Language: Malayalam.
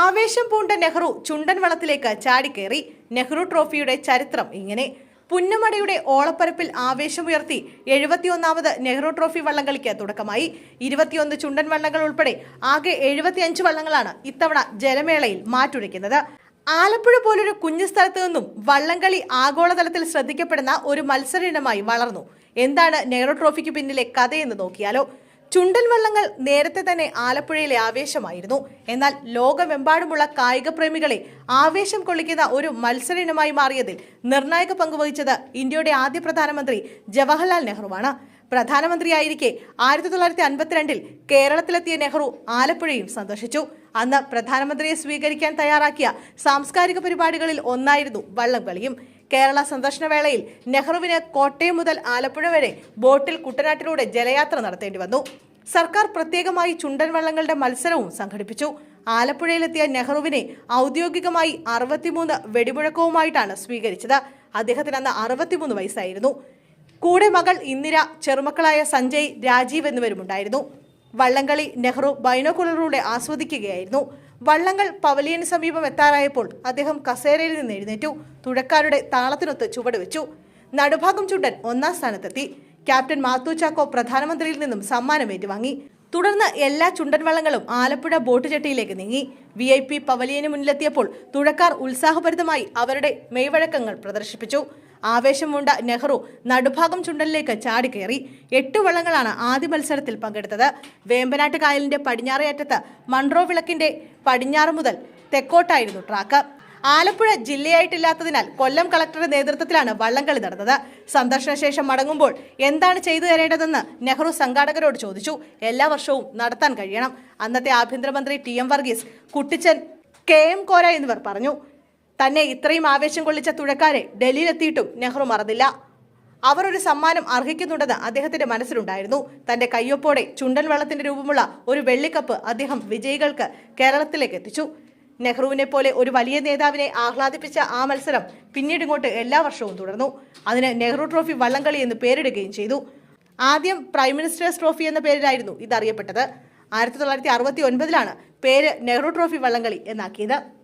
ആവേശം പൂണ്ട നെഹ്റു ചുണ്ടൻ വളത്തിലേക്ക് ചാടിക്കേറി. നെഹ്റു ട്രോഫിയുടെ ചരിത്രം ഇങ്ങനെ. പുന്നമടയുടെ ഓളപ്പരപ്പിൽ ആവേശമുയർത്തി എഴുപത്തിയൊന്നാമത് നെഹ്റു ട്രോഫി വള്ളംകളിക്ക് തുടക്കമായി. ഇരുപത്തിയൊന്ന് ചുണ്ടൻ വള്ളങ്ങൾ ഉൾപ്പെടെ ആകെ എഴുപത്തിയഞ്ച് വള്ളങ്ങളാണ് ഇത്തവണ ജലമേളയിൽ മാറ്റുരയ്ക്കുന്നത്. ആലപ്പുഴ പോലൊരു കുഞ്ഞു സ്ഥലത്തു നിന്നും വള്ളംകളി ആഗോളതലത്തിൽ ശ്രദ്ധിക്കപ്പെടുന്ന ഒരു മത്സര ഇനമായി വളർന്നു. എന്താണ് നെഹ്റു ട്രോഫിക്ക് പിന്നിലെ കഥയെന്ന് നോക്കിയാലോ. ചുണ്ടൻ വള്ളങ്ങൾ നേരത്തെ തന്നെ ആലപ്പുഴയിലെ ആവേശമായിരുന്നു. എന്നാൽ ലോകമെമ്പാടുമുള്ള കായിക പ്രേമികളെ ആവേശം കൊള്ളിക്കുന്ന ഒരു മത്സര ഇനമായി മാറിയതിൽ നിർണായക പങ്കുവഹിച്ചത് ഇന്ത്യയുടെ ആദ്യ പ്രധാനമന്ത്രി ജവഹർലാൽ നെഹ്റുവാണ്. പ്രധാനമന്ത്രിയായിരിക്കെ ആയിരത്തി തൊള്ളായിരത്തി അൻപത്തിരണ്ടിൽ കേരളത്തിലെത്തിയ നെഹ്റു ആലപ്പുഴയും സന്ദർശിച്ചു. അന്ന് പ്രധാനമന്ത്രിയെ സ്വീകരിക്കാൻ തയ്യാറാക്കിയ സാംസ്കാരിക പരിപാടികളിൽ ഒന്നായിരുന്നു വള്ളംകളിയും കേരള സന്ദർശന വേളയിൽ നെഹ്റുവിന് കോട്ടയം മുതൽ ആലപ്പുഴ വരെ ബോട്ടിൽ കുട്ടനാട്ടിലൂടെ ജലയാത്ര നടത്തേണ്ടി വന്നു. സർക്കാർ പ്രത്യേകമായി ചുണ്ടൻ വള്ളങ്ങളുടെ മത്സരവും സംഘടിപ്പിച്ചു. ആലപ്പുഴയിലെത്തിയ നെഹ്റുവിനെ ഔദ്യോഗികമായി അറുപത്തിമൂന്ന് വെടിമുഴക്കവുമായിട്ടാണ് സ്വീകരിച്ചത്. അദ്ദേഹത്തിന് അന്ന് അറുപത്തിമൂന്ന് വയസ്സായിരുന്നു. കൂടെ മകൾ ഇന്ദിര ചെറുമക്കളായ സഞ്ജയ് രാജീവ് എന്നിവരുമുണ്ടായിരുന്നു. വള്ളംകളി നെഹ്റു ബൈനോക്കുലറിലൂടെ ആസ്വദിക്കുകയായിരുന്നു. വള്ളങ്ങൾ പവലിയന് സമീപം എത്താറായപ്പോൾ അദ്ദേഹം കസേരയിൽ നിന്ന് എഴുന്നേറ്റു. തുഴക്കാരുടെ താളത്തിനൊത്ത് ചുവട് വെച്ചു. നടുഭാഗം ചുണ്ടൻ ഒന്നാം സ്ഥാനത്തെത്തി. ക്യാപ്റ്റൻ മാത്തു ചാക്കോ പ്രധാനമന്ത്രിയിൽ നിന്നും സമ്മാനം ഏറ്റുവാങ്ങി. തുടർന്ന് എല്ലാ ചുണ്ടൻ വള്ളങ്ങളും ആലപ്പുഴ ബോട്ട് ജെട്ടിയിലേക്ക് നീങ്ങി. വി ഐ പി പവലിയന് മുന്നിലെത്തിയപ്പോൾ തുഴക്കാർ ഉത്സാഹഭരിതമായി അവരുടെ മെയ്വഴക്കങ്ങൾ പ്രദർശിപ്പിച്ചു. ആവേശമുണ്ട നെഹ്റു നടുഭാഗം ചുണ്ടലിലേക്ക് ചാടിക്കയറി എട്ട് വള്ളങ്ങളാണ് ആദ്യ മത്സരത്തിൽ പങ്കെടുത്തത്. വേമ്പനാട്ട് കായലിന്റെ പടിഞ്ഞാറേയറ്റത്ത് മൺറോ വിളക്കിന്റെ പടിഞ്ഞാറ് മുതൽ തെക്കോട്ടായിരുന്നു ട്രാക്ക്. ആലപ്പുഴ ജില്ലയായിട്ടില്ലാത്തതിനാൽ കൊല്ലം കളക്ടറുടെ നേതൃത്വത്തിലാണ് വള്ളംകളി നടന്നത്. സന്ദർശന ശേഷം മടങ്ങുമ്പോൾ എന്താണ് ചെയ്തു തരേണ്ടതെന്ന് നെഹ്റു സംഘാടകരോട് ചോദിച്ചു. എല്ലാ വർഷവും നടത്താൻ കഴിയണം. അന്നത്തെ ആഭ്യന്തരമന്ത്രി T M Varghese Kuttichan K M Kora എന്നിവർ പറഞ്ഞു. തന്നെ ഇത്രയും ആവേശം കൊള്ളിച്ച തുഴക്കാരെ ഡൽഹിയിലെത്തിയിട്ടും നെഹ്റു മറന്നില്ല. അവർ ഒരു സമ്മാനം അർഹിക്കുന്നുണ്ടെന്ന് അദ്ദേഹത്തിന്റെ മനസ്സിലുണ്ടായിരുന്നു. തന്റെ കയ്യൊപ്പോടെ ചുണ്ടൻ വെള്ളത്തിന്റെ രൂപമുള്ള ഒരു വെള്ളിക്കപ്പ് അദ്ദേഹം വിജയികൾക്ക് കേരളത്തിലേക്ക് എത്തിച്ചു. നെഹ്റുവിനെ പോലെ ഒരു വലിയ നേതാവിനെ ആഹ്ലാദിപ്പിച്ച ആ മത്സരം പിന്നീട് ഇങ്ങോട്ട് എല്ലാ വർഷവും തുടർന്നു. അതിന് നെഹ്റു ട്രോഫി വള്ളംകളി എന്ന് പേരിടുകയും ചെയ്തു. ആദ്യം പ്രൈം മിനിസ്റ്റേഴ്സ് ട്രോഫി എന്ന പേരിലായിരുന്നു ഇതറിയപ്പെട്ടത്. ആയിരത്തി തൊള്ളായിരത്തി അറുപത്തി ഒൻപതിലാണ് പേര് നെഹ്റു ട്രോഫി വള്ളംകളി എന്നാക്കിയത്.